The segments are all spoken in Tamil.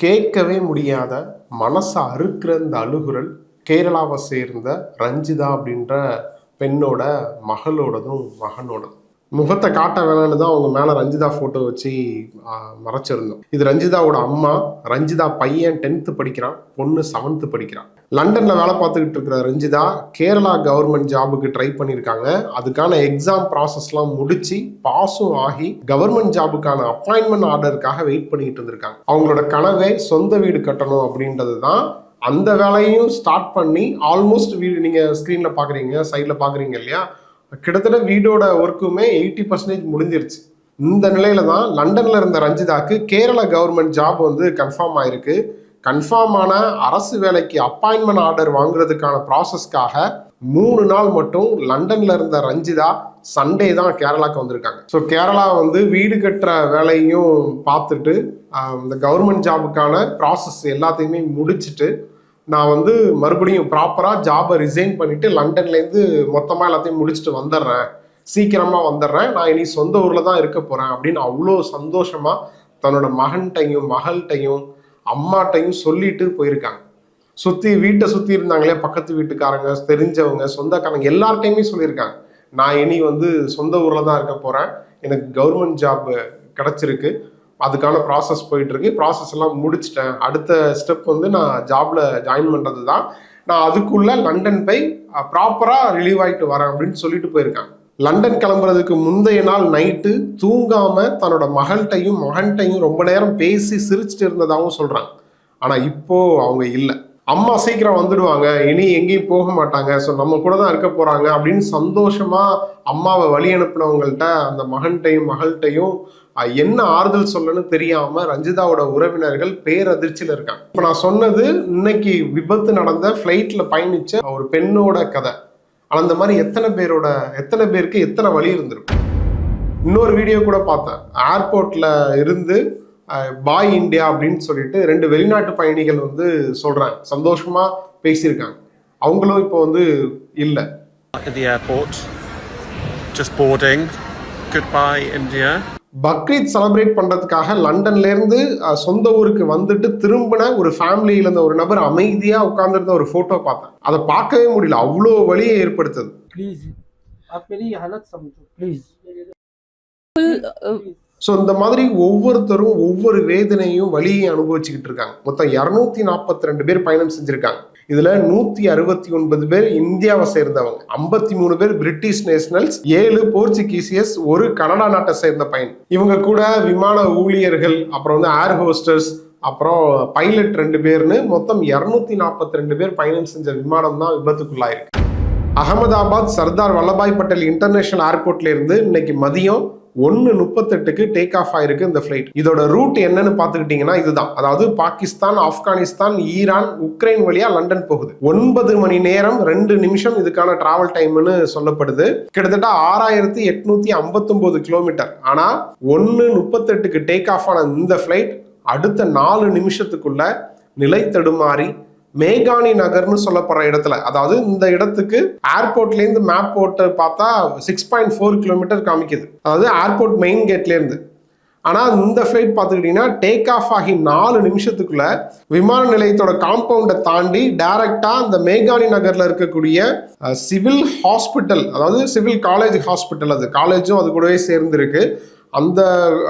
கேட்கவே முடியாத மனசை அறுக்கிற இந்த அழுகுரல் கேரளாவை சேர்ந்த ரஞ்சிதா அப்படின்ற பெண்ணோட மகளோடதும் மகனோடதும். முகத்தை காட்ட வேணாம்னு தான் அவங்க மேலே ரஞ்சிதா ஃபோட்டோ வச்சு மறைச்சிருந்தோம். இது ரஞ்சிதாவோட அம்மா ரஞ்சிதா பையன் டென்த்து படிக்கிறான் பொண்ணு செவன்த்து படிக்கிறான். லண்டனில் வேலை பார்த்துக்கிட்டு இருக்கிற ரஞ்சிதா கேரளா கவர்மெண்ட் ஜாபுக்கு ட்ரை பண்ணியிருக்காங்க. அதுக்கான எக்ஸாம் ப்ராசஸ்லாம் முடிச்சு பாஸும் ஆகி கவர்மெண்ட் ஜாபுக்கான அப்பாயின்மெண்ட் ஆர்டருக்காக வெயிட் பண்ணிக்கிட்டு இருந்திருக்காங்க. அவங்களோட கனவே சொந்த வீடு கட்டணும் அப்படின்றது தான் அந்த வேலையும் ஸ்டார்ட் பண்ணி ஆல்மோஸ்ட் வீடு நீங்கள் ஸ்க்ரீனில் பார்க்குறீங்க சைடில் பார்க்குறீங்க இல்லையா? கிட்டத்தட்ட வீடோட ஒர்க்குமே எயிட்டி பர்சன்டேஜ் முடிஞ்சிருச்சு. இந்த நிலையில தான் லண்டன்ல இருந்த ரஞ்சிதாக்கு கேரள கவர்மெண்ட் ஜாப் வந்து கன்ஃபார்ம் ஆயிருக்கு. கன்ஃபார்ம் ஆன அரசு வேலைக்கு அப்பாயின்மெண்ட் ஆர்டர் வாங்குறதுக்கான ப்ராசஸ்க்காக மூணு நாள் மட்டும் லண்டன்ல இருந்த ரஞ்சிதா சண்டே தான் கேரளாக்கு வந்திருக்காங்க. ஸோ கேரளா வந்து வீடு கட்டுற வேலையும் பார்த்துட்டு இந்த கவர்மெண்ட் ஜாபுக்கான ப்ராசஸ் எல்லாத்தையுமே முடிச்சுட்டு நான் வந்து மறுபடியும் ப்ராப்பராக ஜாபை ரிசைன் பண்ணிட்டு லண்டன்லேருந்து மொத்தமாக எல்லாத்தையும் முடிச்சுட்டு வந்துடுறேன். சீக்கிரமாக வந்துடுறேன். நான் இனி சொந்த ஊரில் தான் இருக்க போகிறேன் அப்படின்னு அவ்வளோ சந்தோஷமாக தன்னோட மகன்கிட்டையும் மகள்கிட்டையும் அம்மாட்டையும் சொல்லிட்டு போயிருக்காங்க. சுற்றி வீட்டை சுற்றி இருந்தாங்களே பக்கத்து வீட்டுக்காரங்க தெரிஞ்சவங்க சொந்தக்காரங்க எல்லார்ட்டையுமே சொல்லியிருக்காங்க. நான் இனி வந்து சொந்த ஊரில் தான் இருக்க போகிறேன் எனக்கு கவர்மெண்ட் ஜாப் கிடச்சிருக்கு. அதுக்கான ப்ராசஸ் போயிட்டுருக்கு. ப்ராசஸ் எல்லாம் முடிச்சிட்டேன். அடுத்த ஸ்டெப் வந்து நான் ஜாப்ல ஜாயின் பண்ணுறது தான் நான் அதுக்குள்ள லண்டன் போய் ப்ராப்பராக ரிலீவ் ஆகிட்டு வரேன் அப்படின்னு சொல்லிட்டு போயிருக்கேன். லண்டன் கிளம்புறதுக்கு முந்தைய நாள் நைட்டு தூங்காம தன்னோட மகள்கிட்டையும் மகன்கிட்டையும் ரொம்ப நேரம் பேசி சிரிச்சிட்டு இருந்ததாகவும் சொல்றாங்க. ஆனா இப்போ அவங்க இல்லை. அம்மா சீக்கிரம் வந்துடுவாங்க. இனி எங்கேயும் போக மாட்டாங்க. ஸோ நம்ம கூட தான் இருக்க போறாங்க அப்படின்னு சந்தோஷமா அம்மாவை வழி அனுப்பினவங்கள்ட்ட அந்த மகன்கிட்டையும் மகள்கிட்டையும் என்ன ஆறுதல் சொல்லணும்னு தெரியாம ரஞ்சிதாவோட உறவினர்கள் பேரதிர்ச்சியில் இருக்காங்க. இப்போ நான் சொன்னது இன்னைக்கு விபத்து நடந்த ஃப்ளைட்ல பயணிச்ச ஒரு பெண்ணோட கதை. ஆனால் அந்த மாதிரி எத்தனை பேரோட எத்தனை பேருக்கு எத்தனை வழி இருந்திருக்கும்? இன்னொரு வீடியோ கூட பார்த்தேன். ஏர்போர்ட்ல இருந்து பாய் இந்தியா அப்படின்னு சொல்லிட்டு ரெண்டு வெளிநாட்டு பயணிகள் வந்து சொல்றாங்க. சந்தோஷமா பேசியிருக்காங்க. அவங்களும் இப்போ வந்து இல்லை. At the airport, just boarding. Goodbye, India. Bakrid celebrate பண்ணுறதுக்காக லண்டன்லேருந்து சொந்த ஊருக்கு வந்துட்டு திரும்பின ஒரு ஃபேமிலியில் இருந்த ஒரு நபர் அமைதியாக உட்காந்துருந்த ஒரு ஃபோட்டோ பார்த்தேன். அதை பார்க்கவே முடியல. அவ்வளோ வழியை ஏற்படுத்துது. ஸோ இந்த மாதிரி ஒவ்வொருத்தரும் ஒவ்வொரு வேதனையும் வழியை அனுபவிச்சுக்கிட்டு இருக்காங்க. மொத்தம் இரநூத்தி நாற்பத்தி ரெண்டு பேர் பயணம் செஞ்சுருக்காங்க. இதுல நூத்தி அறுபத்தி ஒன்பது பேர் இந்தியாவை சேர்ந்தவங்க. ஐம்பத்தி மூணு பேர் பிரிட்டிஷ் நேஷனல்ஸ் ஏழு போர்ச்சுகீசியஸ் ஒரு கனடா நாட்டை சேர்ந்த பையன். இவங்க கூட விமான ஊழியர்கள் அப்புறம் வந்து ஏர் ஹோஸ்டர்ஸ் அப்புறம் பைலட் ரெண்டு பேர்னு மொத்தம் இரநூத்தி நாற்பத்தி ரெண்டு பேர் பயணம் செஞ்ச விமானம் தான் விபத்துக்குள்ளாயிருக்கு. அகமதாபாத் சர்தார் வல்லபாய் பட்டேல் இன்டர்நேஷனல் ஏர்போர்ட்ல இருந்து இன்னைக்கு மதியம் ஒன்று முப்பத்தெட்டுக்கு டேக் ஆஃப் ஆயிருக்கு இந்த ஃப்ளைட் இதோட ரூட் என்னன்னு பார்த்துக்கிட்டிங்கன்னா இதுதான். அதாவது பாகிஸ்தான் ஆப்கானிஸ்தான் ஈரான் உக்ரைன் வழியாக லண்டன் போகுது. ஒன்பது மணி நேரம் ரெண்டு நிமிஷம் இதுக்கான டிராவல் டைம்னு சொல்லப்படுது. கிட்டத்தட்ட ஆறாயிரத்தி எட்நூத்தி ஐம்பத்தொம்போது கிலோமீட்டர் ஆனால் ஒன்று முப்பத்தெட்டுக்கு டேக் ஆஃப் ஆன இந்த ஃப்ளைட் அடுத்த நாலு நிமிஷத்துக்குள்ள நிலை தடுமாறி மேகானி நகர்னு சொல்லப்படுற இடத்துல அதாவது இந்த இடத்துக்கு ஏர்போர்ட்ல இருந்து மேப் போட்டு பார்த்தா சிக்ஸ் பாயிண்ட் ஃபோர் கிலோமீட்டர் காமிக்குது. அதாவது ஏர்போர்ட் மெயின் கேட்ல இருந்து ஆனா இந்த ஃபிளைட் பார்த்துக்கிட்டீங்கன்னா டேக் ஆஃப் ஆகி நாலு நிமிஷத்துக்குள்ள விமான நிலையத்தோட காம்பவுண்டை தாண்டி டைரக்டா அந்த மேகானி நகர்ல இருக்கக்கூடிய சிவில் ஹாஸ்பிட்டல் அதாவது சிவில் காலேஜ் ஹாஸ்பிட்டல் அது. காலேஜும் அது கூடவே சேர்ந்து இருக்கு அந்த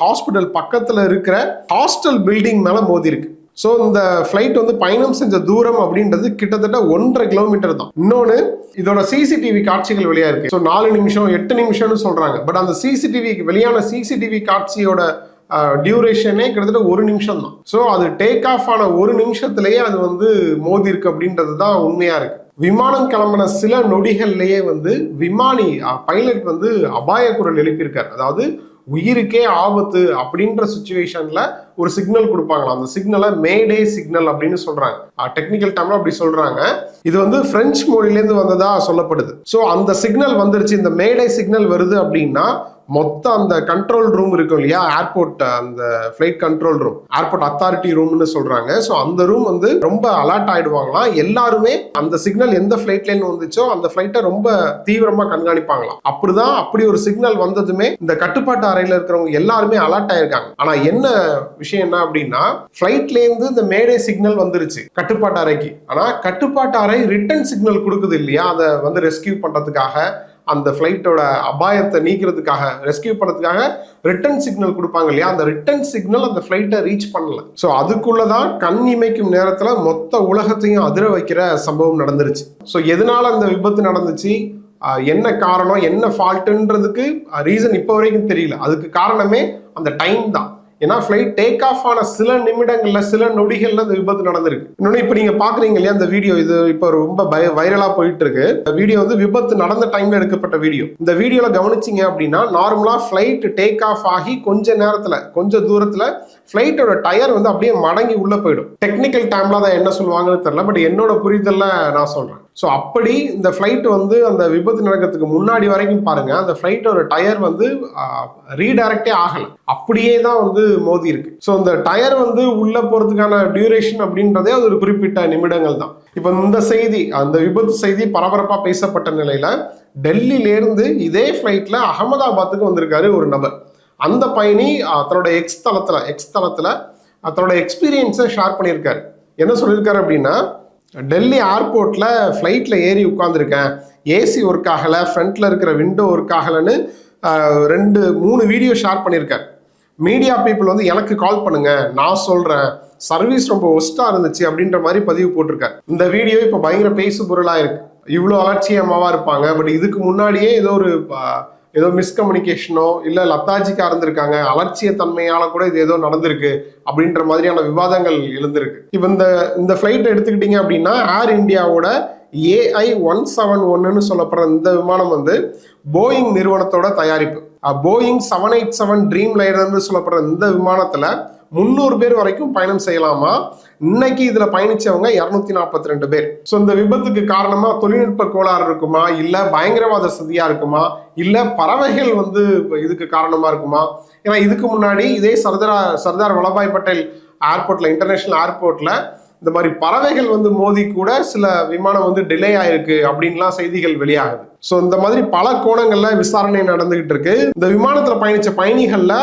ஹாஸ்பிட்டல் பக்கத்துல இருக்கிற ஹாஸ்டல் பில்டிங் மேல மோதி இருக்கு ஸோ இந்த ஃப்ளைட் வந்து பயணம் செஞ்ச தூரம் அப்படின்றது கிட்டத்தட்ட ஒன்றரை கிலோமீட்டர் தான். இன்னொன்று இதோட சிசிடிவி காட்சிகள் வெளியா இருக்கு. ஸோ நாலு நிமிஷம் எட்டு நிமிஷம்னு சொல்றாங்க. பட் அந்த சிசிடிவிக்கு வெளியான சிசிடிவி காட்சியோட டியூரேஷனே கிட்டத்தட்ட ஒரு நிமிஷம் தான். ஸோ அது டேக் ஆஃப் ஆன ஒரு நிமிஷத்துலேயே அது வந்து மோதி இருக்கு அப்படின்றது தான் உண்மையா இருக்கு. விமானம் கிளம்பின சில நொடிகள்லேயே வந்து விமானி பைலட் வந்து அபாய குரல் எழுப்பியிருக்கார். அதாவது உயிருக்கே ஆபத்து அப்படின்ற சுச்சுவேஷன்ல ஒரு சிக்னல் கொடுப்பாங்களாம். அந்த சிக்னலை மேடே சிக்னல் அப்படின்னு சொல்றாங்க. டெக்னிக்கல் டைம்ல அப்படி சொல்றாங்க. இது வந்து பிரெஞ்சு மொழியிலேருந்து வந்ததா சொல்லப்படுது. ஸோ அந்த சிக்னல் வந்துருச்சு. இந்த மேடே சிக்னல் வருது அப்படின்னா மொத்த அந்த கண்ட்ரோல் ரூம் இருக்கும் இல்லையா? ஏர்போர்ட் அந்த flight control room airport authority ரூம்னு சொல்றாங்க. ஸோ அந்த ரூம் வந்து ரொம்ப அலர்ட் ஆயிடுவாங்களாம். எல்லாருமே அந்த சிக்னல் எந்த ஃபிளைட்லேருந்து வந்துச்சோ அந்த ஃபிளைட்டை ரொம்ப தீவிரமா கண்காணிப்பாங்களாம். அப்படிதான் அப்படி ஒரு சிக்னல் வந்ததுமே இந்த கட்டுப்பாட்டு அறையில இருக்கிறவங்க எல்லாருமே அலர்ட் ஆயிருக்காங்க. ஆனா என்ன விஷயம் என்ன அப்படின்னா ஃபிளைட்ல இருந்து இந்த மேடே சிக்னல் வந்துருச்சு கட்டுப்பாட்டு அறைக்கு. ஆனா கட்டுப்பாட்டு அறை ரிட்டர்ன் சிக்னல் கொடுக்குது இல்லையா? அதை வந்து ரெஸ்கியூ பண்றதுக்காக அந்த ஃப்ளைட்டோட அபாயத்தை நீக்கிறதுக்காக ரெஸ்கியூ பண்ணுறதுக்காக ரிட்டர்ன் சிக்னல் கொடுப்பாங்க இல்லையா? அந்த ரிட்டர்ன் சிக்னல் அந்த ஃப்ளைட்டை ரீச் பண்ணல. ஸோ அதுக்குள்ளதான் கண் இமைக்கும் நேரத்தில் மொத்த உலகத்தையும் அதிர வைக்கிற சம்பவம் நடந்துருச்சு. ஸோ எதனால அந்த விபத்து நடந்துச்சு? என்ன காரணம்? என்ன ஃபால்ட்டுன்றதுக்கு ரீசன் இப்போ வரைக்கும் தெரியல. அதுக்கு காரணமே அந்த டைம் தான். ஏன்னா ஃப்ளைட் டேக் ஆஃப் ஆன சில நிமிடங்கள்ல சில நொடிகள்ல இந்த விபத்து நடந்திருக்கு. இன்னொன்று இப்போ நீங்க பாக்குறீங்க இல்லையா அந்த வீடியோ இது இப்போ ரொம்ப பய வைரலா போயிட்டு இருக்கு இந்த வீடியோ வந்து விபத்து நடந்த டைம்ல எடுக்கப்பட்ட வீடியோ இந்த வீடியோல கவனிச்சீங்க அப்படின்னா நார்மலா ஃப்ளைட் டேக் ஆஃப் ஆகி கொஞ்ச நேரத்துல கொஞ்ச தூரத்துல ஃப்ளைட்டோட டயர் வந்து அப்படியே மடங்கி உள்ள போயிடும். டெக்னிக்கல் டைம்ல அதை என்ன சொல்லுவாங்கன்னு தெரியல பட் என்னோட புரிதல்ல நான் சொல்றேன். ஸோ அப்படி இந்த ஃப்ளைட் வந்து அந்த விபத்து நடக்கிறதுக்கு முன்னாடி வரைக்கும் பாருங்க அந்த ஃப்ளைட்டோட டயர் வந்து ரீடைரக்டே ஆகலை. அப்படியே தான் வந்து மோதி இருக்கு. ஸோ அந்த டயர் வந்து உள்ள போறதுக்கான டியூரேஷன் அப்படின்றதே அது ஒரு குறிப்பிட்ட நிமிடங்கள் தான். இப்போ இந்த செய்தி அந்த விபத்து செய்தி பரபரப்பா பேசப்பட்ட நிலையில டெல்லியிலேருந்து இதே ஃப்ளைட்ல அகமதாபாத்துக்கு வந்திருக்காரு ஒரு நபர். அந்த பயணி தன்னோட எக்ஸ் தளத்துல எக்ஸ் தளத்துல தன்னோட எக்ஸ்பீரியன்ஸை ஷேர் பண்ணியிருக்காரு. என்ன சொல்லியிருக்காரு அப்படின்னா டெல்லி ஏர்போர்ட்ல ஃப்ளைட்ல ஏறி உட்காந்துருக்கேன் ஏசி ஒர்க் ஆகலை ஃப்ரண்ட்ல இருக்கிற விண்டோ ஒர்க் ஆகலைன்னு ரெண்டு மூணு வீடியோ ஷேர் பண்ணியிருக்கேன். மீடியா பீப்புள் வந்து எனக்கு கால் பண்ணுங்க நான் சொல்றேன். சர்வீஸ் ரொம்ப ஒஸ்டா இருந்துச்சு அப்படின்ற மாதிரி பதிவு போட்டிருக்காரு இந்த வீடியோ இப்போ பயங்கர பேசு பொருளா இருக்கு. இவ்வளோ அலட்சியமாவா இருப்பாங்க பட் இதுக்கு முன்னாடியே ஏதோ ஒரு ஏதோ மிஸ்கம்யூனிகேஷனோ இல்லை லத்தாஜிக்கா இருந்திருக்காங்க அலட்சிய தன்மையால கூட இது ஏதோ நடந்திருக்கு அப்படின்ற மாதிரியான விவாதங்கள் எழுந்திருக்கு. இப்போ இந்த இந்த ஃப்ளைட் எடுத்துக்கிட்டீங்க அப்படின்னா ஏர் இந்தியாவோட ஏஐ ஒன் செவன் ஒன்னுன்னு சொல்லப்படுற இந்த விமானம் வந்து போயிங் நிறுவனத்தோட தயாரிப்பு. Boeing seven eight seven dream லைனர்னு சொல்லப்படுற இந்த விமானத்தில் முந்நூறு பேர் வரைக்கும் பயணம் செய்யலாமா? இன்னைக்கு இதுல பயணிச்சவங்க இருநூத்தி நாற்பத்தி ரெண்டு பேர். ஸோ இந்த விபத்துக்கு காரணமா தொழில்நுட்ப கோளாறு இருக்குமா? இல்ல பயங்கரவாத சதியா இருக்குமா? இல்ல பறவைகள் வந்து இதுக்கு காரணமா இருக்குமா? ஏன்னா இதுக்கு முன்னாடி இதே சர்தார் சர்தார் வல்லபாய் பட்டேல் ஏர்போர்ட்ல இன்டர்நேஷனல் ஏர்போர்ட்ல இந்த மாதிரி பறவைகள் வந்து மோதி கூட சில விமானம் வந்து டிலே ஆயிருக்கு அப்படின்லாம் செய்திகள் வெளியாகுது. ஸோ இந்த மாதிரி பல கோணங்களில் விசாரணை நடந்துகிட்டு இருக்கு. இந்த விமானத்தில் பயணித்த பயணிகளில்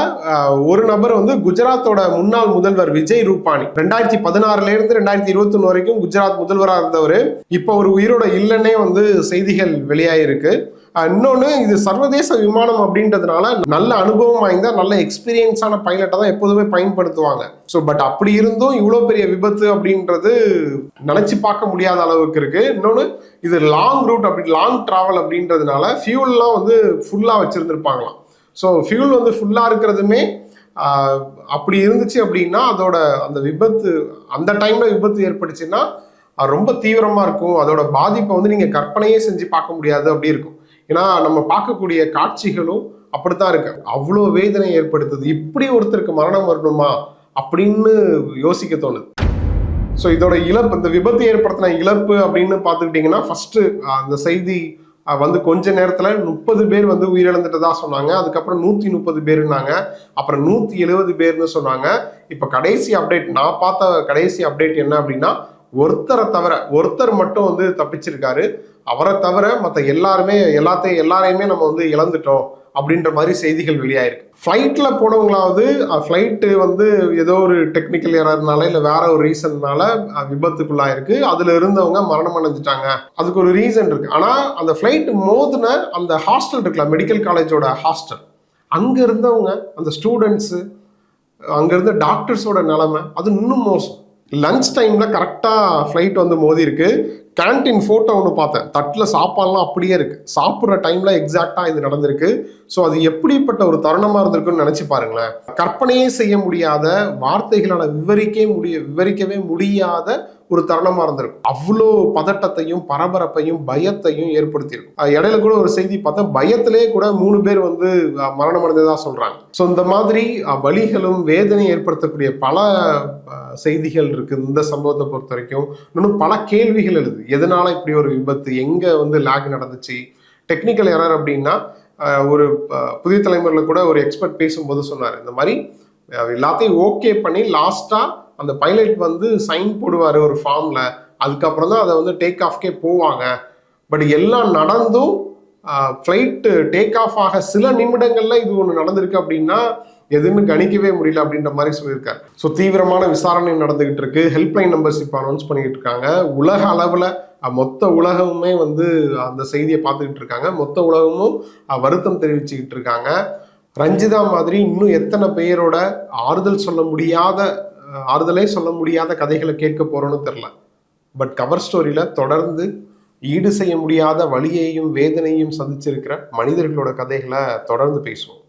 ஒரு நபர் வந்து குஜராத்தோட முன்னாள் முதல்வர் விஜய் ரூபானி. ரெண்டாயிரத்தி பதினாறுல இருந்து ரெண்டாயிரத்தி இருபத்தி வரைக்கும் குஜராத் முதல்வராக இருந்தவர். இப்போ ஒரு உயிரோட இல்லைன்னே வந்து செய்திகள் வெளியாயிருக்கு. இன்னொன்று இது சர்வதேச விமானம் அப்படின்றதுனால நல்ல அனுபவம் வாய்ந்த நல்ல எக்ஸ்பீரியன்ஸான பைலட்டை தான் எப்போதுமே பயன்படுத்துவாங்க. ஸோ பட் அப்படி இருந்தும் இவ்வளோ பெரிய விபத்து அப்படின்றது நினச்சி பார்க்க முடியாத அளவுக்கு இருக்குது இன்னொன்று இது லாங் ரூட் அப்படி லாங் டிராவல் அப்படின்றதுனால ஃபியூல்லாம் வந்து ஃபுல்லாக வச்சுருந்துருப்பாங்களாம். ஸோ ஃபியூல் வந்து ஃபுல்லாக இருக்கிறதுமே அப்படி இருந்துச்சு அப்படின்னா அதோட அந்த விபத்து அந்த டைமில் விபத்து ஏற்பட்டுச்சுன்னா அது ரொம்ப தீவிரமாக இருக்கும். அதோட பாதிப்பை வந்து நீங்கள் கற்பனையே செஞ்சு பார்க்க முடியாது அப்படி இருக்கும். ஏன்னா நம்ம பார்க்கக்கூடிய காட்சிகளும் அப்படித்தான் இருக்கு. அவ்வளோ வேதனை ஏற்படுத்துது. இப்படி ஒருத்தருக்கு மரணம் வரணுமா அப்படின்னு யோசிக்க தோணுது. ஸோ இதோட இழப்பு இந்த விபத்து ஏற்படுத்தின இழப்பு அப்படின்னு பார்த்துக்கிட்டிங்கன்னா ஃபஸ்ட்டு அந்த செய்தி வந்து கொஞ்ச நேரத்தில் முப்பது பேர் வந்து உயிரிழந்துட்டதா சொன்னாங்க. அதுக்கப்புறம் நூற்றி முப்பது பேருனாங்க அப்புறம் நூற்றி எழுபது பேர்னு சொன்னாங்க. இப்போ கடைசி அப்டேட் நான் பார்த்த கடைசி அப்டேட் என்ன அப்படின்னா ஒருத்தரை தவிர ஒருத்தர் மட்டும் வந்து தப்பிச்சிருக்காரு. அவரை தவிர மற்ற எல்லாருமே எல்லாத்தையும் எல்லாரையுமே நம்ம வந்து இழந்துட்டோம் அப்படின்ற மாதிரி செய்திகள் வெளியாயிருக்கு. ஃப்ளைட்டில் போனவங்களாவது ஃப்ளைட்டு வந்து ஏதோ ஒரு டெக்னிக்கல் எரர்னால இல்லை வேற ஒரு ரீசன்னால விபத்துக்குள்ளாயிருக்கு. அதில் இருந்தவங்க மரணம் அடைஞ்சிட்டாங்க. அதுக்கு ஒரு ரீசன் இருக்குது ஆனால் அந்த ஃப்ளைட் மோதின அந்த ஹாஸ்டல் இருக்குல்ல மெடிக்கல் காலேஜோட ஹாஸ்டல் அங்கே இருந்தவங்க அந்த ஸ்டூடெண்ட்ஸு அங்கே இருந்த டாக்டர்ஸோட நிலைமை அது இன்னும் மோசம். லஞ்ச் டைமில் கரெக்டாக ஃப்ளைட் வந்து மோதி இருக்கு கேன்டீன் ஃபோட்டோ ஒன்று பார்த்தேன். தட்டில் சாப்பாடுலாம் அப்படியே இருக்கு. சாப்பிட்ற டைம்ல எக்ஸாக்டாக இது நடந்திருக்கு. ஸோ அது எப்படிப்பட்ட ஒரு தருணமாக இருந்திருக்குன்னு நினச்சி பாருங்களேன். கற்பனையே செய்ய முடியாத வார்த்தைகளால் விவரிக்கவே முடிய விவரிக்கவே முடியாத ஒரு தருணமாக இருந்திருக்கும். அவ்வளோ பதட்டத்தையும் பரபரப்பையும் பயத்தையும் ஏற்படுத்தியிருக்கும். இடையில கூட ஒரு செய்தி பார்த்தேன். பயத்திலே கூட மூணு பேர் வந்து மரணம் அடைந்ததா சொல்கிறாங்க ஸோ இந்த மாதிரி வழிகளும் வலிகளும் வேதனை ஏற்படுத்தக்கூடிய பல செய்திகள் இருக்குது இந்த சம்பவத்தை பொறுத்த வரைக்கும். இன்னும் பல கேள்விகள் எழுது. எதனால இப்படி ஒரு விபத்து? எங்க வந்து லேக் நடந்துச்சு? டெக்னிக்கல் எரர் அப்படின்னா ஒரு புதிய தலைமுறையில் கூட ஒரு எக்ஸ்பர்ட் பேசும்போது சொன்னார். இந்த மாதிரி எல்லாத்தையும் ஓகே பண்ணி லாஸ்ட்டாக அந்த பைலட் வந்து சைன் போடுவார் ஒரு ஃபார்மில் அதுக்கப்புறம் தான் அதை வந்து டேக் ஆஃப்கே போவாங்க. பட் எல்லாம் நடந்தும் ஃப்ளைட்டு டேக் ஆஃப் ஆக சில நிமிடங்களில் இது ஒன்று நடந்திருக்கு அப்படின்னா எதுவுமே கணிக்கவே முடியல அப்படின்ற மாதிரி சொல்லியிருக்காரு. ஸோ தீவிரமான விசாரணை நடந்துகிட்டு இருக்கு. ஹெல்ப்லைன் நம்பர்ஸ் இப்போ அனௌன்ஸ் பண்ணிக்கிட்டு இருக்காங்க. உலக அளவில் மொத்த உலகமுமே வந்து அந்த செய்தியை பார்த்துக்கிட்டு இருக்காங்க. மொத்த உலகமும் வருத்தம் தெரிவிச்சுக்கிட்டு இருக்காங்க. ரஞ்சிதா மாதிரி இன்னும் எத்தனை பேரோட ஆறுதல் சொல்ல முடியாத ஆறுதலே சொல்ல முடியாத கதைகளை கேட்க போறோம்னு தெரில பட் கவர் ஸ்டோரியில் தொடர்ந்து ஈடு செய்ய முடியாத வழியையும் வேதனையும் சந்திச்சிருக்கிற மனிதர்களோட கதைகளை தொடர்ந்து பேசுவோம்.